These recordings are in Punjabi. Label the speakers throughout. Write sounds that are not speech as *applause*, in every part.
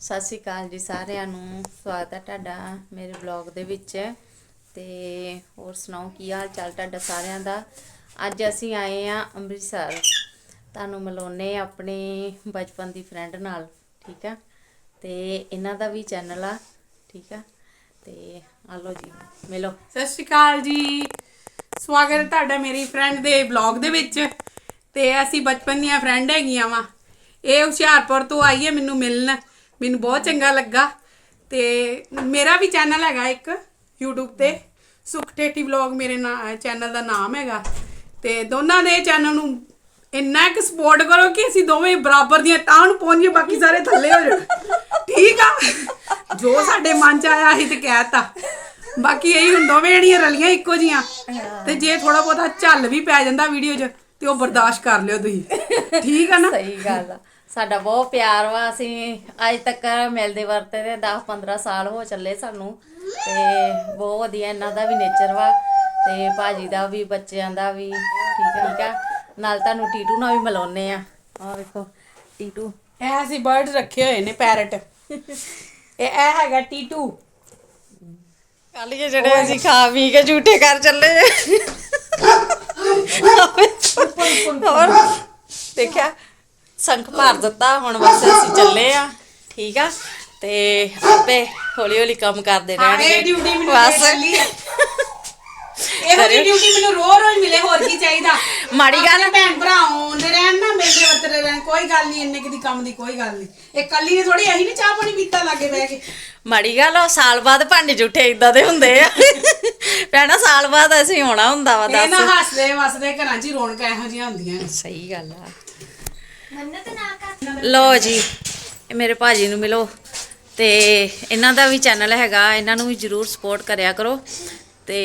Speaker 1: ਸਤਿ ਸ਼੍ਰੀ ਅਕਾਲ ਜੀ ਸਾਰਿਆਂ ਨੂੰ। ਸਵਾਗਤ ਹੈ ਤੁਹਾਡਾ ਮੇਰੇ ਬਲੌਗ ਦੇ ਵਿੱਚ। ਤੇ ਹੋਰ ਸੁਣਾਓ, ਕੀ ਹਾਲ ਚਾਲ ਤੁਹਾਡਾ ਸਾਰਿਆਂ ਦਾ? ਅੱਜ ਅਸੀਂ ਆਏ ਆ ਅੰਮ੍ਰਿਤਸਰ। ਤੁਹਾਨੂੰ ਮਿਲਾਉਣੇ ਆਪਣੇ ਬਚਪਨ ਦੀ ਫਰੈਂਡ ਨਾਲ, ਠੀਕ ਆ? ਤੇ ਇਹਨਾਂ ਦਾ ਵੀ ਚੈਨਲ ਆ, ਠੀਕ ਆ? ਤੇ ਆ ਲਓ ਜੀ, ਮਿਲੋ।
Speaker 2: ਸਤਿ ਸ਼੍ਰੀ ਅਕਾਲ ਜੀ। ਸਵਾਗਤ ਹੈ ਤੁਹਾਡਾ ਮੇਰੀ ਫਰੈਂਡ ਦੇ ਬਲੌਗ ਦੇ ਵਿੱਚ। ਤੇ ਅਸੀਂ ਬਚਪਨ ਦੀਆਂ ਫਰੈਂਡ ਹੈਗੀਆਂ ਵਾ। ਇਹ ਹੁਸ਼ਿਆਰਪੁਰ ਤੋਂ ਆਈ ਹੈ ਮੈਨੂੰ ਮਿਲਣ। ਮੈਨੂੰ ਬਹੁਤ ਚੰਗਾ ਲੱਗਾ ਤੇ ਮੇਰਾ ਵੀ ਚੈਨਲ ਹੈਗਾ ਇੱਕ YouTube ਤੇ, ਸੁਖ ਠੇਠੀ ਵਲੌਗ ਮੇਰੇ ਚੈਨਲ ਦਾ ਨਾਮ ਹੈਗਾ ਤੇ ਦੋਨਾਂ ਦੇ ਚੈਨਲ ਨੂੰ ਇੰਨਾ ਕੁ ਸਪੋਰਟ ਕਰੋ ਕਿ ਅਸੀਂ ਦੋਵੇਂ ਬਰਾਬਰ ਦੀਆਂ ਤਾਂ ਨੂੰ ਪਹੁੰਚੀਏ, ਬਾਕੀ ਸਾਰੇ ਥੱਲੇ ਹੋ ਜਾਣ। ਠੀਕ ਆ? ਜੋ ਸਾਡੇ ਮਨ ਚ ਆਇਆ ਅਸੀਂ ਤੇ ਕਹਿਤਾ। ਬਾਕੀ ਇਹੀ ਹੁਣ ਦੋਵੇਂ ਜਿਹੜੀਆਂ ਰਲੀਆਂ ਇੱਕੋ ਜੀਆਂ ਤੇ ਜੇ ਥੋੜਾ ਬਹੁਤਾ ਝੱਲ ਵੀ ਪੈ ਜਾਂਦਾ ਵੀਡੀਓ 'ਚ, ਤੇ ਉਹ ਬਰਦਾਸ਼ਤ ਕਰ ਲਿਓ ਤੁਸੀਂ। ਠੀਕ ਆ ਨਾ?
Speaker 1: ਸਹੀ ਗੱਲ ਆ। ਸਾਡਾ ਬਹੁਤ ਪਿਆਰ ਵਾ ਅਸੀਂ ਅੱਜ ਤੱਕ ਮਿਲਦੇ ਵਰਤੇ ਦੇ 10 15 ਸਾਲ ਹੋ ਚੱਲੇ ਸਾਨੂੰ। ਤੇ ਬਹੁਤ ਵਧੀਆ ਇਹਨਾਂ ਦਾ ਵੀ ਨੇਚਰ ਵਾ ਤੇ ਭਾਜੀ ਦਾ ਵੀ ਬੱਚਿਆਂ ਦਾ ਵੀ ਠੀਕ ਆ ਠੀਕ ਆ। ਨਾਲ ਤੁਹਾਨੂੰ ਟੀਟੂ ਨਾਲ ਵੀ ਮਿਲਾਉਨੇ ਆ। ਆ ਵੇਖੋ ਟੀਟੂ।
Speaker 2: ਇਹ ਅਸੀਂ ਬਰਡ ਰੱਖੇ ਹੋਏ ਨੇ ਪੈਰਟ ਇਹ ਇਹ ਹੈਗਾ ਟੀਟੂ।
Speaker 1: ਕੱਲ ਇਹ ਜਿਹੜੇ ਅਸੀਂ ਖਾ ਪੀ ਕੇ ਝੂਠੇ ਕਰ ਚੱਲੇ ਹੋਰ ਦੇਖਿਆ? ਸੰਖ ਭਰ ਦਿੱਤਾ ਹੁਣ ਬਸ ਅਸੀਂ ਚੱਲੇ ਆ ਠੀਕ ਆ? ਤੇ ਆਪੇ ਹੌਲੀ ਹੌਲੀ ਕੰਮ ਕਰਦੇ
Speaker 2: ਇਹ
Speaker 1: ਰਹਿਣਗੇ।
Speaker 2: ਡਿਊਟੀ ਮੈਨੂੰ
Speaker 1: ਬਸ।
Speaker 2: ਇਹੋ ਜਿਹੀ ਡਿਊਟੀ ਮੈਨੂੰ ਰੋਜ਼ ਰੋਜ਼ ਮਿਲੇ ਹੋਰ ਕੀ ਚਾਹੀਦਾ?
Speaker 1: ਮਾੜੀ ਗੱਲ
Speaker 2: ਆਪਣੇ ਭੈਣ ਭਰਾ ਆਉਂਦੇ ਰਹਿਣ ਨਾ ਮਿਲਦੇ ਵਰਤਦੇ ਰਹਿਣ ਕੋਈ ਗੱਲ ਨਹੀਂ ਇੰਨੇ ਕਿਦੀ ਕੰਮ ਦੀ ਕੋਈ ਗੱਲ ਨਹੀਂ। ਇਹ ਕੱਲੀ ਨੇ ਥੋੜੀ ਅਸੀਂ ਨਹੀਂ ਚਾਹ ਪਾਣੀ ਪੀਤਾ ਲਾਗੇ ਬਹਿ ਕੇ।
Speaker 1: ਮਾੜੀ ਗੱਲ ਉਹ ਸਾਲ ਬਾਅਦ ਭਾਂਡੇ ਝੂਠੇ ਇਦਾਂ ਦੇ ਹੁੰਦੇ ਆ। ਭੈਣਾ ਸਾਲ ਬਾਅਦ ਅਸੀਂ ਆਉਣਾ ਹੁੰਦਾ ਵਾ
Speaker 2: ਇਹ ਨਾ
Speaker 1: ਦੱਸ।
Speaker 2: ਹੱਸਦੇ ਵਸਦੇ ਘਰਾਂ 'ਚ ਹੀ ਰੌਣਕਾਂ ਇਹੋ ਜਿਹੀਆਂ ਹੁੰਦੀਆਂ ਨੇ।
Speaker 1: ਸਹੀ ਗੱਲ ਆ। ਲੋ ਜੀ ਇਹ ਮੇਰੇ ਭਾਜੀ ਨੂੰ ਮਿਲੋ ਤੇ ਇਹਨਾਂ ਦਾ ਵੀ ਚੈਨਲ ਹੈਗਾ ਇਹਨਾਂ ਨੂੰ ਵੀ ਜਰੂਰ ਸਪੋਰਟ ਕਰਿਆ ਕਰੋ ਤੇ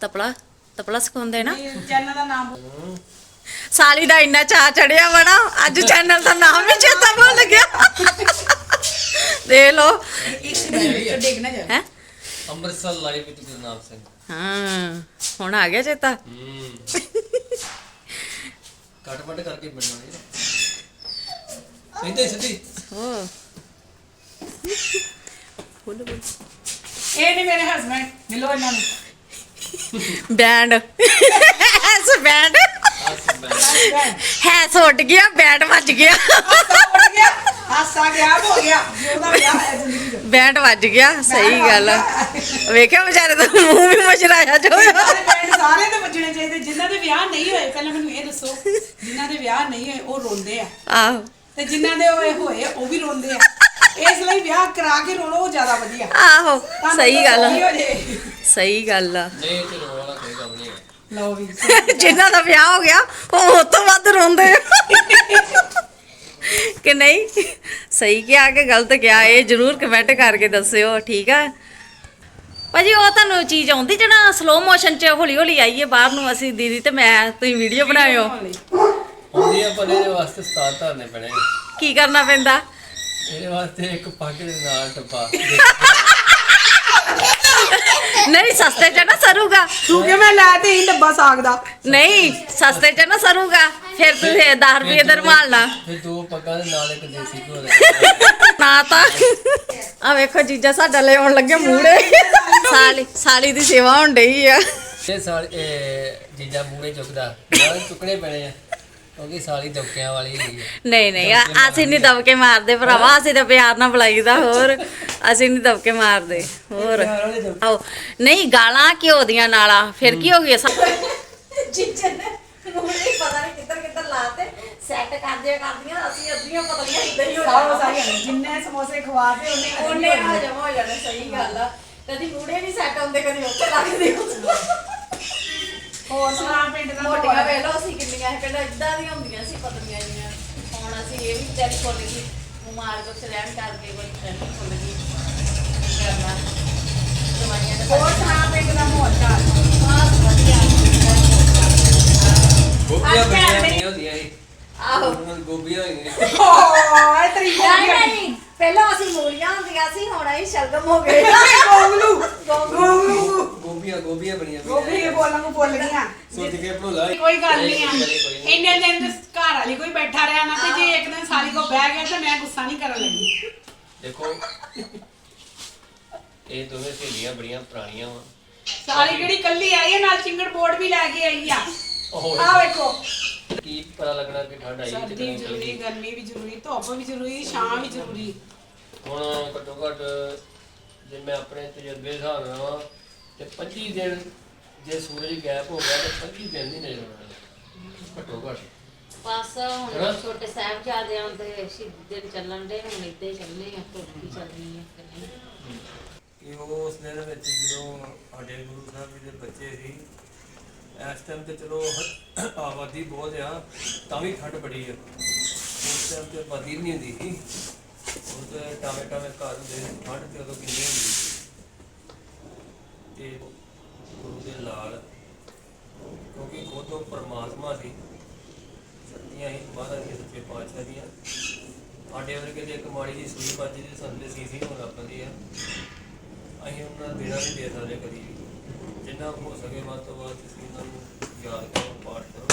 Speaker 1: ਤਪਲਾ ਤਪਲਾ ਸਿਖਾਉਂਦੇ ਨਾ?
Speaker 2: ਚੈਨਲ ਦਾ ਨਾਮ
Speaker 1: ਸਾਲੀ ਦਾ ਇੰਨਾ ਚਾਹ ਚੜਿਆ ਵਾ ਨਾ ਅੱਜ ਚੈਨਲ ਦਾ ਨਾਮ ਵੀ ਚੇਤਾ ਭੁੱਲ ਗਿਆ। ਦੇਖ ਲੋ
Speaker 2: ਜਾ
Speaker 1: ਹੈ?
Speaker 3: ਅੰਮ੍ਰਿਤਸਰ ਲਾਈਵ ਵਿੱਚ ਗੁਰਨਾਮ ਸਿੰਘ।
Speaker 1: ਹਾਂ ਹੁਣ ਆ ਗਿਆ ਚੇਤਾ।
Speaker 3: ਹੂੰ। ਕੱਟ ਵੱਟ ਕਰਕੇ ਬਣਾਉਣੀ ਸਿੱਧੀ ਸਿੱਧੀ
Speaker 1: ਹੋ
Speaker 2: ਇਹ ਨੇ ਮੇਰੇ ਹਸਬੰਡ ਮਿਲੋ ਇਹਨਾਂ ਨੂੰ
Speaker 1: ਬੈਂਡ ਐਸ ਬੈਂਡ ਹੈ ਸੁੱਟ ਗਿਆ ਬੈਂਡ ਵੱਜ ਗਿਆ।
Speaker 2: ਉੱਡ ਗਿਆ ਹਾਸਾ ਗਿਆ ਹੋ ਗਿਆ
Speaker 1: ਬੈਂਡ ਵੱਜ ਗਿਆ ਸਹੀ ਗੱਲ ਆ। ਵੇਖਿਆ ਵਿਚਾਰੇ ਦਾ ਮੂੰਹ ਵੀ ਮਜਰਾਇਆ ਜੋ
Speaker 2: ਸਾਰੇ ਤੇ ਵੱਜਣੇ ਚਾਹੀਦੇ ਜਿਨ੍ਹਾਂ ਦੇ ਵਿਆਹ ਨਹੀਂ ਹੋਏ ਪਹਿਲਾਂ ਮੈਨੂੰ ਇਹ ਦੱਸੋ ਜਿਨ੍ਹਾਂ ਦੇ ਵਿਆਹ ਨਹੀਂ ਹੋਏ ਉਹ ਰੋਂਦੇ ਆ।
Speaker 1: ਆਹੋ।
Speaker 2: ਤੇ ਜਿਨ੍ਹਾਂ ਦੇ ਹੋਏ ਹੋਏ ਉਹ ਵੀ ਰੋਂਦੇ ਆ। ਇਸ ਲਈ ਵਿਆਹ ਕਰਾ ਕੇ ਰੋਣੋ ਉਹ ਜ਼ਿਆਦਾ ਵਧੀਆ।
Speaker 1: ਆਹੋ
Speaker 2: ਤੁਹਾਨੂੰ
Speaker 1: ਸਹੀ ਗੱਲ ਆ।
Speaker 2: ਜੇ।
Speaker 1: ਸਹੀ ਗੱਲ ਆ।
Speaker 3: ਨਹੀਂ ਤੇ ਰੋਣ ਵਾਲਾ ਕੋਈ ਕੰਮ ਨਹੀਂ ਹੈ।
Speaker 2: ਲਓ ਵੀ।
Speaker 1: ਜਿਨ੍ਹਾਂ ਦਾ ਵਿਆਹ ਹੋ ਗਿਆ ਉਹ ਉਹ ਤੋਂ ਵੱਧ ਰੋਂਦੇ ਆ। ਕਿ ਨਹੀਂ? ਸਹੀ ਕਿਹਾ ਕਿ ਗਲਤ ਕਿਹਾ ਇਹ ਜਰੂਰ ਕਮੈਂਟ ਕਰਕੇ ਦੱਸਿਓ ਠੀਕ ਆ? ਭਾਜੀ ਉਹ ਤੁਹਾਨੂੰ ਚੀਜ਼ ਆਉਂਦੀ ਜਿਹੜਾ ਸਲੋ ਮੋਸ਼ਨ ਚ ਹੌਲੀ ਹੌਲੀ ਆਈਏ ਬਾਹਰ ਨੂੰ ਅਸੀਂ ਦੀਦੀ ਤੇ ਮੈਂ ਤੁਸੀਂ ਵੀਡੀਓ ਬਣਾਇਓ।
Speaker 3: ਹੁੰਦੀ ਆ ਪਰ ਇਹਦੇ ਵਾਸਤੇ ਸਤਾਰ ਧਰਨੇ ਪੈਣੇ ਆ।
Speaker 1: ਕੀ ਕਰਨਾ ਪੈਂਦਾ?
Speaker 3: ਇਹਦੇ ਵਾਸਤੇ ਇੱਕ ਪੱਗ ਦੇ ਨਾਲ ਟੱਪਾ।
Speaker 1: ਨਹੀਂ ਸਸਤੇ ਚ ਨਾ ਸਰੂਗਾ।
Speaker 2: ਤੂੰ ਕਿ ਮੈਂ ਲੈ ਤੇ ਹੀ ਡੱਬਾ ਸਾਗ ਦਾ?
Speaker 1: ਨਹੀਂ ਸਸਤੇ ਚ ਨਾ ਸਰੂਗਾ। ਫਿਰ ਤੁਸੀਂ 10 ਰੁਪਏ ਦਾ ਰੁਮਾਲ ਲਾ।
Speaker 3: ਫਿਰ ਦੋ ਪੱਗਾਂ ਦੇ ਨਾਲ ਇੱਕ ਦੇਸੀ ਘੋੜਾ ਦੇ
Speaker 1: ਨਾ ਤਾਂ। ਆ ਵੇਖੋ ਜੀਜਾ ਸਾਡਾ ਲੈ ਆਉਣ ਲੱਗੇ ਮੂੜੇ ਸਾਲੀ ਸਾਲੀ ਦੀ ਸੇਵਾ ਹੋਣ ਡਈ ਆ।
Speaker 3: ਇਹ ਸਾਲ ਇਹ ਜੀਜਾ ਮੂਰੇ ਚੁੱਕਦਾ। ਨਾਲ ਚੁੱਕਣੇ ਪੈਣੇ ਆ। ਕਿਉਂਕਿ ਸਾਲੀ ਦਬਕਿਆਂ ਵਾਲੀ ਆ।
Speaker 1: ਨਹੀਂ ਨਹੀਂ ਆ- ਅਸੀਂ ਨਹੀਂ ਦਬਕੇ ਮਾਰਦੇ ਭਰਾਵਾ ਅਸੀਂ ਤਾਂ ਪਿਆਰ ਨਾਲ ਬੁਲਾਈਦਾ ਹੋਰ। ਅਸੀਂ ਨਹੀਂ ਦਬਕੇ ਮਾਰਦੇ ਹੋਰ। ਆਓ। ਨਹੀਂ ਗਾਲਾਂ ਘਿਓ ਦੀਆਂ ਨਾਲਾਂ? ਫਿਰ ਕੀ ਹੋ ਗਿਆ ਜੀਜੇ ਨੇ ਮੂੜੇ ਪਤਾ ਨਹੀਂ ਕਿੱਧਰ ਕਿੱਧਰ ਲਾਤੇ। ਸੈੱਟ ਕਰਦੀਆਂ ਕਰਦੀਆਂ ਅਸੀਂ ਅੱਧੀਆਂ ਪਤਲੀਆਂ ਇੱਧਰ ਹੀ
Speaker 2: ਸਾਰਾ ਸਾਰੀ ਜਿੰਨੇ ਸਮੋਸੇ ਖਵਾਤੇ ਉਹਨੇ
Speaker 1: ਉਹਨੇ ਆ ਜਮਾ ਹੋ ਜਾਣਾ ਸਹੀ ਗੱਲ ਆ। ਕਦੀ ਮੂੜੇ ਨਹੀਂ ਸੈੱਟ ਹੁੰਦੇ ਕਦੀ ਉੱਥੇ ਲੱਗਦੇ
Speaker 2: ਹੋਰ ਸੁਣਾ ਪਿੰਡ ਦਾ
Speaker 1: ਮੋਟੀਆਂ ਵੇਖ ਲਓ ਅਸੀਂ ਕਿੰਨੀਆਂ ਸੀ ਪਹਿਲਾਂ ਇਦਾਂ ਦੀਆਂ ਹੁੰਦੀਆਂ ਸੀ ਪਤਲੀਆਂ ਜੀਆਂ ਹੁਣ ਅਸੀਂ ਇਹ ਵੀ ਵਿਚਾਰੀ ਖੁੱਲ ਗਈ ਮੁਮਾਰ ਕੋ ਰਹਿਣ ਕਰਕੇ ਕੋਈ ਟ੍ਰੈਂਡ ਖੁੱਲ ਗਈ ਕੀ ਕਰਨਾ। ਦਵਾਈਆਂ ਦੇ
Speaker 2: ਹੋਰ ਸੁਣਾ ਪਿੰਡ ਦਾ ਮਾਹੌਲ ਚਾਲ?
Speaker 1: ਬਹੁਤ ਵਧੀਆ।
Speaker 3: ਗੋਭੀਆਂ ਬੜੀਆਂ ਹੁੰਦੀਆਂ ਸੀ
Speaker 1: ਆਹੋ।
Speaker 3: ਗੋਭੀਆਂ ਹੋਈਆਂ।
Speaker 2: ਓਏ ਤਰੀਕਾ
Speaker 1: ਨਹੀਂ ਪਹਿਲਾਂ ਅਸੀਂ ਮੂਲੀਆਂ ਹੁੰਦੀਆਂ ਸੀ ਹੁਣ ਅਸੀਂ ਸ਼ਲਗਮ ਹੋ ਗਏ।
Speaker 2: ਗੋਗਲੂ। ਗੋਗਲੂ।
Speaker 3: ਗੋਭੀਆਂ ਗੋਭੀਆਂ ਬਣੀਆਂ
Speaker 2: ਗੋਗਲੀ ਬੋਲਣ ਨੂੰ ਭੁੱਲ ਗਈਆਂ।
Speaker 3: ਸੋਚ ਕੇ ਭੁੱਲਾ।
Speaker 2: ਕੋਈ ਗੱਲ ਨਹੀਂ ਆ। ਇੰਨੇ ਦਿਨ ਤੇ ਘਰ ਵਾਲੀ ਕੋਈ ਬੈਠਾ ਰਿਹਾ ਨਾ ਤੇ ਜੇ ਇੱਕ ਦਿਨ ਸਾਲੀ ਕੋ ਬਹਿ ਗਿਆ ਤੇ ਮੈਂ ਗੁੱਸਾ ਨਹੀਂ ਕਰਨ ਲੱਗੀ।
Speaker 3: ਦੇਖੋ ਇਹ ਦੋਵੇਂ ਸਹੇਲੀਆਂ ਬੜੀਆਂ ਪੁਰਾਣੀਆਂ ਵਾ।
Speaker 2: ਸਾਲੀ ਕਿਹੜੀ ਕੱਲੀ ਆਈ ਹੈ ਨਾਲ ਚਿੰਗੜ ਬੋਰਡ ਵੀ ਲੈ ਕੇ ਆਈ ਆ। ਆ ਵੇਖੋ।
Speaker 3: ਕੀ ਪਤਾ ਲੱਗਣਾ ਕਿ ਠੰਡ ਆਈ
Speaker 2: ਸਰਦੀ
Speaker 3: ਕਦੋਂ
Speaker 2: ਜ਼ਰੂਰੀ ਗਰਮੀ ਵੀ ਜ਼ਰੂਰੀ ਧੁੱਪ ਵੀ ਜ਼ਰੂਰੀ ਛਾਂ ਵੀ ਜ਼ਰੂਰੀ।
Speaker 3: ਘੱਟੋ ਜੇ ਮੈਂ ਆਪਣੇ ਤਜਰਬੇ ਦੇ ਹਿਸਾਬ ਨਾਲ ਤੇ 25 ਦਿਨ ਜੇ ਸੂਰਜ ਗੈਪ ਹੋ ਗਿਆ ਤੇ 25 ਦਿਨ ਨਹੀਂ ਨਜ਼ਰ ਆਉਣਾ। ਘੱਟੋ ਘੱਟ।
Speaker 1: ਬਸ ਹੁਣ? ਛੋਟੇ ਸਾਹਿਬਜ਼ਾਦਿਆਂ ਦੇ ਸ਼ਹੀਦੀ ਦਿਨ ਚੱਲਣ ਦੇ ਹੁਣ ਇੱਦਾਂ ਹੀ ਚੱਲਣੇ ਆ ਧੁੱਪ ਵੀ ਚੱਲਣੀ ਆ
Speaker 3: ਉਹ ਉਸ ਦਿਨ ਵਿੱਚ ਜਦੋਂ ਸਾਡੇ ਗੁਰੂ ਸਾਹਿਬ ਜੀ ਦੇ ਬੱਚੇ ਸੀ ਇਸ ਟਾਈਮ ਤੇ ਚਲੋ ਆਬਾਦੀ ਬਹੁਤ ਆ ਤਾਂ ਵੀ ਠੰਡ ਬੜੀ ਆ। ਉਸ ਟਾਈਮ ਤੇ ਆਬਾਦੀ ਵੀ ਨਹੀਂ ਹੁੰਦੀ ਸੀ। ਉਹ ਟਾਵੇਂ ਟਾਵੇਂ ਘਰ ਹੁੰਦੇ ਠੰਡ ਤੇ ਉਦੋਂ ਕਿੰਨੀ ਹੁੰਦੀ ਤੇ ਗੁਰੂ ਦੇ ਲਾਲ ਕਿਉਂਕਿ ਖੁਦ ਉਹ ਪਰਮਾਤਮਾ ਸੀ ਸ਼ਕਤੀਆਂ ਹੀ, ਮਹਾਰਾਜ ਦੇ ਸੱਚੇ ਪਾਤਸ਼ਾਹ ਦੀਆਂ। ਸਾਡੇ ਵਰਗੇ ਦੇ ਇੱਕ ਮਾੜੀ ਜੀ ਸੂਈ ਬਾਜੀ ਦੇ ਸੰਦੇ ਸੀ ਸੀ, ਹੁਣ ਆਪਣੀ ਆ। ਅਸੀਂ ਉਹਨਾਂ ਦੇਣਾ ਨਹੀਂ ਦੇ ਸਕਦੇ ਕਦੀ ਜਿੰਨਾ ਹੋ ਸਕੇ ਵੱਧ ਤੋਂ ਵੱਧ ਤੁਸੀਂ ਉਹਨਾਂ ਨੂੰ ਯਾਦ ਕਰੋ, ਪਾਠ ਕਰੋ।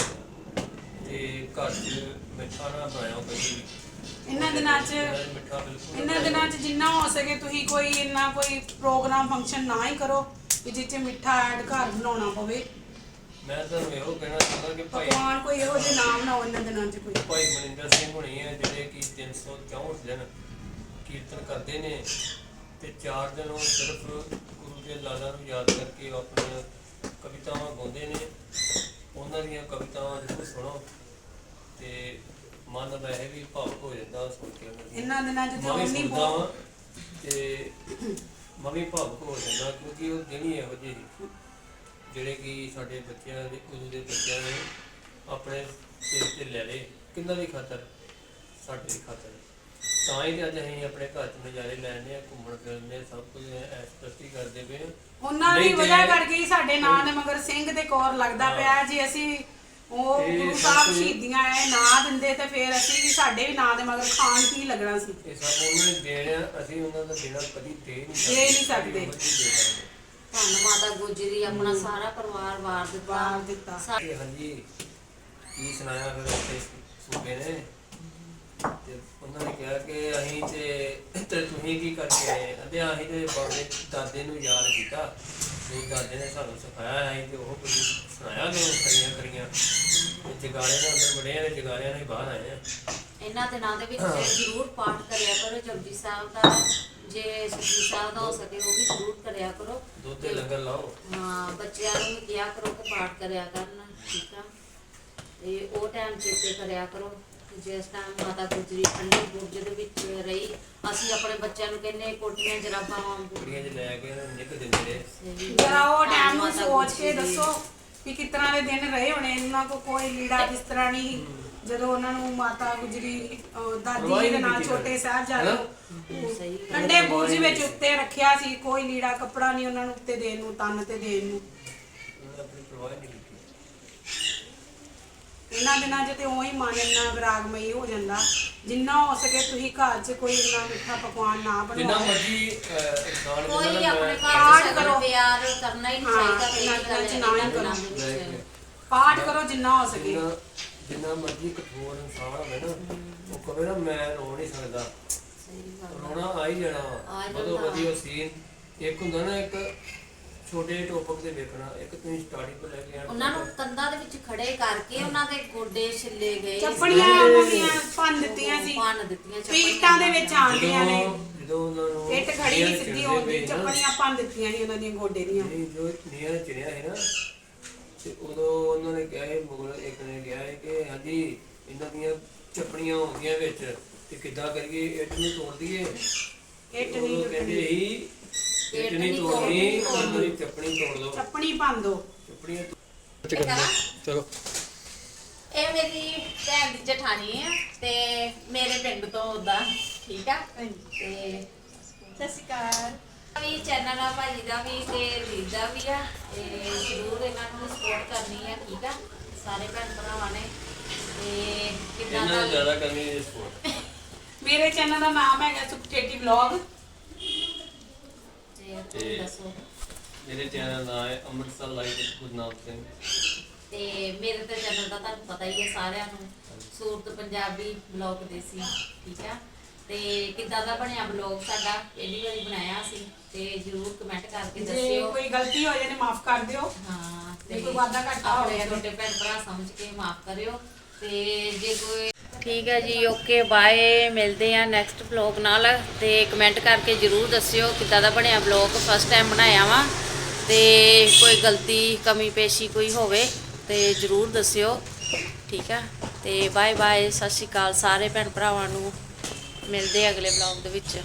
Speaker 3: ਤੇ ਘਰ 'ਚ ਮਿੱਠਾ ਨਾ ਬਣਾਇਓ ਕਦੀ
Speaker 2: ਇਹਨਾਂ ਦਿਨਾਂ 'ਚ
Speaker 3: ਇਹਨਾਂ
Speaker 2: ਦਿਨਾਂ 'ਚ ਜਿੰਨਾ ਹੋ ਸਕੇ ਤੁਸੀਂ ਕੋਈ ਇੰਨਾ ਕੋਈ ਪ੍ਰੋਗਰਾਮ ਫੰਕਸ਼ਨ ਨਾ ਹੀ ਕਰੋ ਕਿ ਜਿੱਥੇ ਮਿੱਠਾ ਐਡ ਘਰ ਬਣਾਉਣਾ ਪਵੇ।
Speaker 3: ਮੈਂ ਤੁਹਾਨੂੰ ਇਹੋ ਕਹਿਣਾ ਚਾਹੁੰਦਾ ਕਿ ਭਾਈ
Speaker 2: ਪਕਵਾਨ ਕੋਈ ਇਹੋ ਜਿਹੇ ਨਾਮ ਨਾ ਹੋ ਇਹਨਾਂ ਦਿਨਾਂ 'ਚ ਕੋਈ।
Speaker 3: ਭਾਈ ਮਨਿੰਦਰ ਸਿੰਘ ਹੋਣੀ ਹੈ ਜਿਹੜੇ ਕਿ 364 ਦਿਨ ਕੀਰਤਨ ਕਰਦੇ ਨੇ ਤੇ 4 ਦਿਨ ਉਹ ਸਿਰਫ ਗੁਰੂ ਦੇ ਲਾਲਾਂ ਨੂੰ ਯਾਦ ਕਰਕੇ ਉਹ ਆਪਣੀਆਂ ਕਵਿਤਾਵਾਂ ਗਾਉਂਦੇ ਨੇ। ਉਹਨਾਂ ਦੀਆਂ ਕਵਿਤਾਵਾਂ ਜ਼ਰੂਰ ਸੁਣੋ ਤੇ ਮਨ ਵੈਸੇ ਵੀ ਭਾਵੁਕ ਹੋ ਜਾਂਦਾ ਉਹ ਸੁਣ ਕੇ ਉਹਨਾਂ ਦੀਆਂ
Speaker 2: ਇਹਨਾਂ ਦਿਨਾਂ 'ਚ ਤੇ
Speaker 3: ਮੈਂ ਵੀ
Speaker 2: ਉਨੀ
Speaker 3: ਸੁਣਦਾ
Speaker 2: ਬਹੁਤ
Speaker 3: ਵਾਂ ਤੇ ਮੈਂ ਵੀ ਭਾਵੁਕ ਹੋ ਜਾਂਦਾ ਕਿਉਂਕਿ ਉਹ ਦਿਨ ਹੀ ਇਹੋ ਜਿਹੇ ਸੀ। ਜਿਹੜੇ ਕਿ ਸਾਡੇ ਬੱਚਿਆਂ ਦੇ ਉਦੋਂ ਦੇ ਬੱਚਿਆਂ ਨੇ ਆਪਣੇ ਸਿਰ ਤੇ ਲੈ ਲਏ। ਕਿੰਨਾ ਦੀ ਖਾਤਰ? ਸਾਡੇ ਦੀ ਖਾਤਰ। ਤਾਂ ਹੀ ਤੇ ਅੱਜ ਅਸੀਂ ਆਪਣੇ ਘਰ 'ਚ ਨਜ਼ਾਰੇ ਲੈਣੇ ਆ ਘੁੰਮਣ ਫਿਰਦੇ ਆ, ਸਭ ਕੁਝ ਐਸਪ੍ਰੈਸਟੀ ਕਰਦੇ ਪਏ ਆ
Speaker 2: ਉਹਨਾਂ ਦੀ
Speaker 3: ਨਹੀਂ ਤੇ-
Speaker 2: ਵਜ੍ਹਾ ਕਰਕੇ ਹੀ ਸਾਡੇ ਨਾਂ ਦੇ ਮਗਰ ਸਿੰਘ ਤੇ ਕੌਰ ਲੱਗਦਾ
Speaker 3: ਹਾਂ।
Speaker 2: ਪਿਆ ਜੇ। ਅਸੀਂ ਉਹ
Speaker 3: ਇਹ
Speaker 2: ਗੁਰੂ
Speaker 3: ਸਭ
Speaker 2: ਸਾਹਿਬ
Speaker 3: ਕੁਝ-
Speaker 2: ਸ਼ਹੀਦੀਆਂ ਐ ਨਾਂ ਦਿੰਦੇ ਤੇ ਫਿਰ ਅਸੀਂ ਵੀ ਸਾਡੇ ਵੀ ਨਾਂ ਦੇ ਮਗਰ ਖਾਣ ਕੀ ਲੱਗਣਾ ਸੀ।
Speaker 3: ਇਹ ਸਭ ਉਹਨਾਂ ਨੇ ਦੇਣਾ ਅਸੀਂ ਉਹਨਾਂ ਦਾ ਦੇਣਾ ਕਦੀ ਦੇ ਨਹੀਂ
Speaker 2: ਦੇ ਨਹੀਂ
Speaker 3: ਸਾਡੀ
Speaker 2: ਸਕਦੇ।
Speaker 3: ਉਮਰ 'ਚ ਨਹੀਂ ਦੇ ਸਕਦੇ।
Speaker 1: ਧੰਨ ਮਾਤਾ ਗੁਜਰੀ ਆਪਣਾ ਸਾਰਾ ਪਰਿਵਾਰ ਵਾਰ ਦਿੱਤਾ।
Speaker 2: ਵਾਰ ਦਿੱਤਾ।
Speaker 1: ਸਾ-
Speaker 3: ਤੇ ਹਾਂਜੀ ਕੀ ਸੁਣਾਇਆ ਫਿਰ ਉੱਥੇ ਸੂਬੇ ਨੇ? ਤੇ ਉਹਨਾਂ ਨੇ ਕਿਹਾ ਕਿ ਅਸੀਂ ਤੇ ਤੇ ਤੁਸੀਂ ਕੀ ਕਰਕੇ ਆਏ? ਕਹਿੰਦੇ ਅਸੀਂ ਤੇ ਬਾਬੇ ਦਾਦੇ ਨੂੰ ਯਾਦ ਕੀਤਾ। ਜੋ ਦਾਦੇ ਨੇ ਸਾਨੂੰ ਸਿਖਾਇਆ ਅਸੀਂ ਤੇ ਉਹ ਕੁਝ ਸੁਣਾਇਆ ਕਿ ਕਰੀਆਂ ਕਰੀਆਂ ਤੇ ਜਗਾਲੇ ਦੇ ਅੰਦਰ ਬੜੇ ਨੇ ਜਗਾਲਿਆਂ ਨੇ ਬਾਹਰ ਆਏ ਆ।
Speaker 1: ਇਹਨਾਂ ਦਿਨਾਂ ਦੇ ਵਿੱਚ ਜ਼ਰੂਰ ਪਾਠ ਕਰਿਆ ਕਰੋ ਜਪਜੀ ਸਾਹਿਬ ਦਾ ਜੇ ਸੁਖੀ ਸਾਹਿਬ ਦਾ ਹੋ ਸਕੇ ਉਹ ਵੀ ਜ਼ਰੂਰ ਕਰਿਆ ਕਰੋ।
Speaker 3: ਦੁੱਧ ਦੇ ਲੰਗਰ ਲਾਓ।
Speaker 1: ਹਾਂ ਬੱਚਿਆਂ ਨੂੰ ਵੀ ਕਿਹਾ ਕਰੋ ਕਿ ਪਾਠ ਕਰਿਆ ਕਰਨ ਠੀਕ ਆ। ਤੇ ਉਹ ਟਾਈਮ ਚੇਤੇ ਕਰਿਆ ਕਰੋ। ਜਿਸ ਟਾਈਮ ਮਾਤਾ ਗੁਜਰੀ ਠੰਡੇ ਬੁਰਜ ਦੇ ਵਿੱਚ ਰਹੀ ਅਸੀਂ ਆਪਣੇ ਬੱਚਿਆਂ ਨੂੰ ਕਹਿੰਨੇ ਕੋਟੀਆਂ ਜਰਾਬਾਂ
Speaker 3: ਕੁੜੀਆਂ 'ਚ ਲੈ ਕੇ ਨਿੱਘ ਦਿੰਦੇ ਰਹੇ।
Speaker 2: ਜਰਾ ਉਹ ਟਾਈਮ ਨੂੰ ਸੋਚ ਕੇ। ਦੱਸੋ ਕਿ ਤਰ੍ਹਾਂ ਦੇ ਦਿਨ ਰਹੇ ਹੋਣੇ ਇਹਨਾਂ ਕੋ ਕੋਈ ਲੀੜਾ ਜਿਸ ਤਰ੍ਹਾਂ ਨਹੀਂ ਜਦੋਂ ਉਹਨਾਂ ਨੂੰ ਮਾਤਾ ਗੁਜਰੀ ਅਹ, ਦਾਦੀ ਜੀ ਦੇ ਨਾਲ ਛੋਟੇ ਸਾਹਿਬਜ਼ਾਦੇ?
Speaker 1: ਸਹੀ
Speaker 2: ਠੰਡੇ ਬੁਰਜ ਵਿੱਚ ਉੱਤੇ ਰੱਖਿਆ ਸੀ ਕੋਈ ਲੀੜਾ ਕੱਪੜਾ ਨਹੀਂ ਉਹਨਾਂ ਨੂੰ ਉੱਤੇ ਦੇਣ ਨੂੰ ਤਨ ਤੇ ਦੇਣ ਨੂੰ।
Speaker 3: ਆਪਣੀ ਪਰਵਾਹ ਨਹੀਂ।
Speaker 2: ਇਹਨਾਂ ਦਿਨਾਂ 'ਚ ਤੇ ਉਹੀ ਮਨ ਇੰਨਾ ਵਿਰਾਗਮਈ ਹੋ ਜਾਂਦਾ ਜਿੰਨਾ ਹੋ ਸਕੇ ਤੁਸੀਂ ਘਰ 'ਚ ਕੋਈ ਇੰਨਾ ਮਿੱਠਾ ਪਕਵਾਨ ਨਾ
Speaker 3: ਜਿੰਨਾ
Speaker 2: ਬਣਾਓ
Speaker 3: ਮਰਜ਼ੀ ਇਨਸਾਨ
Speaker 1: ਕੋਈ
Speaker 3: ਜਿਹਨਾਂ
Speaker 1: ਵੀ
Speaker 3: ਨਾਲ
Speaker 1: ਆਪਣੇ
Speaker 3: ਮੈਂ-
Speaker 1: ਘਰ
Speaker 2: ਪਾਠ
Speaker 1: ਚ
Speaker 2: ਕਰੋ।
Speaker 1: ਪਿਆਰ ਕਰਨਾ ਹੀ ਨਹੀਂ
Speaker 2: ਹਾਂ,
Speaker 1: ਚਾਹੀਦਾ
Speaker 2: ਇਹਨਾਂ
Speaker 1: ਕਈ
Speaker 2: ਦਿਨਾਂ 'ਚ
Speaker 1: ਗੱਲ
Speaker 2: ਨਾ ਹੀ
Speaker 1: ਇਹਨਾਂ
Speaker 2: ਕਰੋ।
Speaker 1: ਦਿਨਾਂ ਦੇ ਵਿੱਚ।
Speaker 2: ਪਾਠ ਕਰੋ ਜਿੰਨਾ ਹੋ ਸਕੇ
Speaker 3: ਜਿੰਨਾ ਜਿੰਨਾ ਮਰਜ਼ੀ ਕਠੋਰ ਇਨਸਾਨ ਹੋਵੇ ਨਾ ਉਹ ਕਹੇ ਨਾ ਮੈਂ ਰੋ ਨਹੀਂ ਸਕਦਾ। ਰੋਣਾ ਆ ਹੀ ਜਾਣਾ
Speaker 1: ਆ
Speaker 3: ਵਾ
Speaker 1: ਹੀ
Speaker 3: ਬਦੋ। ਬਦੀ ਉਹ ਸੀਨ ਇੱਕ ਹੁੰਦਾ ਨਾ ਇੱਕ ਛੋਟੇ ਟੋਪਕ ਤੇ ਵੇਖਣਾ ਇੱਕ ਤੁਸੀਂ ਸਟਾਰਟਿੰਗ ਤੋਂ ਲੈ ਕੇ ਆਣਾ
Speaker 1: ਉਹਨਾਂ ਨੂੰ ਕੰਧਾਂ ਦੇ ਵਿੱਚ ਖੜੇ ਕਰਕੇ ਉਹਨਾਂ ਦੇ ਗੋਡੇ ਛਿੱਲੇ ਗਏ
Speaker 2: ਚੱਪੜੀਆਂ ਉਹਨਾਂ ਦੀਆਂ ਭੰਨ ਦਿੱਤੀਆਂ ਸੀ।
Speaker 1: ਭੰਨ ਦਿੱਤੀਆਂ
Speaker 2: ਪੀਟਾਂ ਦੇ ਵਿੱਚ ਆਉਂਦੀਆਂ ਨੇ।
Speaker 3: ਜਦੋਂ ਜਦੋਂ ਉਹਨਾਂ ਨੂੰ
Speaker 2: ਇੱਟ ਖੜੀ ਨਹੀਂ ਸਿੱਧੀ
Speaker 3: ਨਾ,
Speaker 2: ਚੱਪੜੀਆਂ ਭੰਨ ਦਿੱਤੀਆਂ ਸੀ ਉਹਨਾਂ ਦੀਆਂ ਗੋਡੇ ਦੀਆਂ।
Speaker 3: ਨਹੀਂ ਜੋ ਚਿਣਿਆ ਹੈ ਨਾ ਤੇ ਉਦੋਂ ਉਹਨਾਂ ਨੇ ਕਿਹਾ ਇਹ ਮੁਗਲ ਇੱਕ ਨੇ ਕਿਹਾ ਹੈ ਕਿ ਹਾਂਜੀ ਇਹਨਾਂ ਦੀਆਂ ਚੱਪਣੀਆਂ ਹੁੰਦੀਆਂ ਵਿੱਚ ਤੇ ਕਿੱਦਾਂ ਕਰੀਏ ਇੱਟ ਨੂੰ ਤੋੜ ਦਈਏ
Speaker 2: ਇੱਟ ਨਹੀਂ
Speaker 3: ਕਹਿੰਦੇ ਹੀ ਇੱਟ ਨਹੀਂ ਤੋੜਨੀ ਉਹਨਾਂ ਦੀ ਚੱਪਣੀ ਤੋੜ ਲਓ।
Speaker 2: ਚੱਪਣੀ ਭੰਨ ਦੋ।
Speaker 1: ਚਲੋ। ਇਹ ਮੇਰੀ ਭੈਣ ਦੀ ਜਠਾਣੀ ਹੈ ਤੇ ਮੇਰੇ ਪਿੰਡ ਤੋਂ ਉਹਦਾ ਠੀਕ ਆ? ਤੇ ਸਤਿ ਸ਼੍ਰੀ ਅਕਾਲ। ਵੀ ਚੈਨਲ ਆ ਭਾਜੀ ਦਾ ਵੀ ਤੇ ਰੀਤ ਦਾ ਵੀ ਆ ਤੇ ਜ਼ਰੂਰ ਇਹਨਾਂ ਨੂੰ ਸਪੋਰਟ ਕਰਨੀ ਆ ਠੀਕ ਆ? ਸਾਰੇ ਭੈਣ ਭਰਾਵਾਂ ਨੇ। ਤੇ ਕਿੰਨਾ
Speaker 3: ਇਹਨਾਂ
Speaker 1: ਦਾ
Speaker 3: ਨੂੰ ਜ਼ਿਆਦਾ ਕਰਨੀ ਹੈ ਸਪੋਰਟ *laughs*
Speaker 2: ਮੇਰੇ ਚੈਨਲ ਦਾ ਨਾਮ ਹੈਗਾ ਸੁਖਚੇਟੀ ਵਲੌਗ।
Speaker 1: ਤੇ ਤੁਸੀਂ ਦੱਸੋ।
Speaker 3: ਮੇਰੇ ਚੈਨਲ ਦਾ ਹੈ ਅੰਮ੍ਰਿਤਸਰ ਲਾਈਵ ਗੁਰਨਾਮ ਸਿੰਘ।
Speaker 1: ਤੇ ਮੇਰੇ ਤੇ ਚੈਨਲ ਦਾ ਤੁਹਾਨੂੰ ਪਤਾ ਹੀ ਹੈ ਸਾਰਿਆਂ ਨੂੰ। ਸੂਰਤ ਪੰਜਾਬੀ ਬਲੌਗ ਦੇ ਸੀ ਠੀਕ ਆ? ਤੇ ਕਿੱਦਾਂ ਦਾ ਬਣਿਆ ਬਲੌਗ ਸਾਡਾ? ਪਹਿਲੀ ਵਾਰੀ ਬਣਾਇਆ ਸੀ ਤੇ ਜਰੂਰ ਕਮੈਂਟ ਕਰਕੇ
Speaker 2: ਜੇ
Speaker 1: ਦੱਸਿਓ।
Speaker 2: ਕੋਈ ਗਲਤੀ ਹੋ ਜਾਏ ਨੇ ਮਾਫ ਕਰ ਦਿਓ।
Speaker 1: ਹਾਂ
Speaker 2: ਜੇ ਕੋਈ ਵਾਧਾ ਘਾਟਾ ਹੋ
Speaker 1: ਆਪਣੇ
Speaker 2: ਗਿਆ
Speaker 1: ਛੋਟੇ ਭੈਣ ਭਰਾ ਸਮਝ ਕੇ ਮਾਫ ਕਰਿਓ। ਤੇ ਜੇ ਕੋਈ ਠੀਕ ਹੈ ਜੀ ਓਕੇ ਬਾਏ ਮਿਲਦੇ ਆ ਨੈਕਸਟ ਵਲੌਗ ਨਾਲ। ਤੇ ਕਮੈਂਟ ਕਰਕੇ ਜਰੂਰ ਦੱਸਿਓ ਕਿੱਦਾਂ ਦਾ ਬਣਿਆ ਵਲੌਗ ਫਸਟ ਟਾਈਮ ਬਣਾਇਆ ਵਾਂ। ਤੇ ਕੋਈ ਗਲਤੀ, ਕਮੀ ਪੇਸ਼ੀ ਕੋਈ ਹੋਵੇ ਤੇ ਜਰੂਰ ਦੱਸਿਓ। ਠੀਕ ਹੈ ਤੇ ਬਾਏ ਬਾਏ ਸਤਿ ਸ਼੍ਰੀ ਅਕਾਲ ਸਾਰੇ ਭੈਣ ਭਰਾਵਾਂ ਨੂੰ। ਮਿਲਦੇ ਅਗਲੇ ਵਲੌਗ ਦੇ ਵਿੱਚ।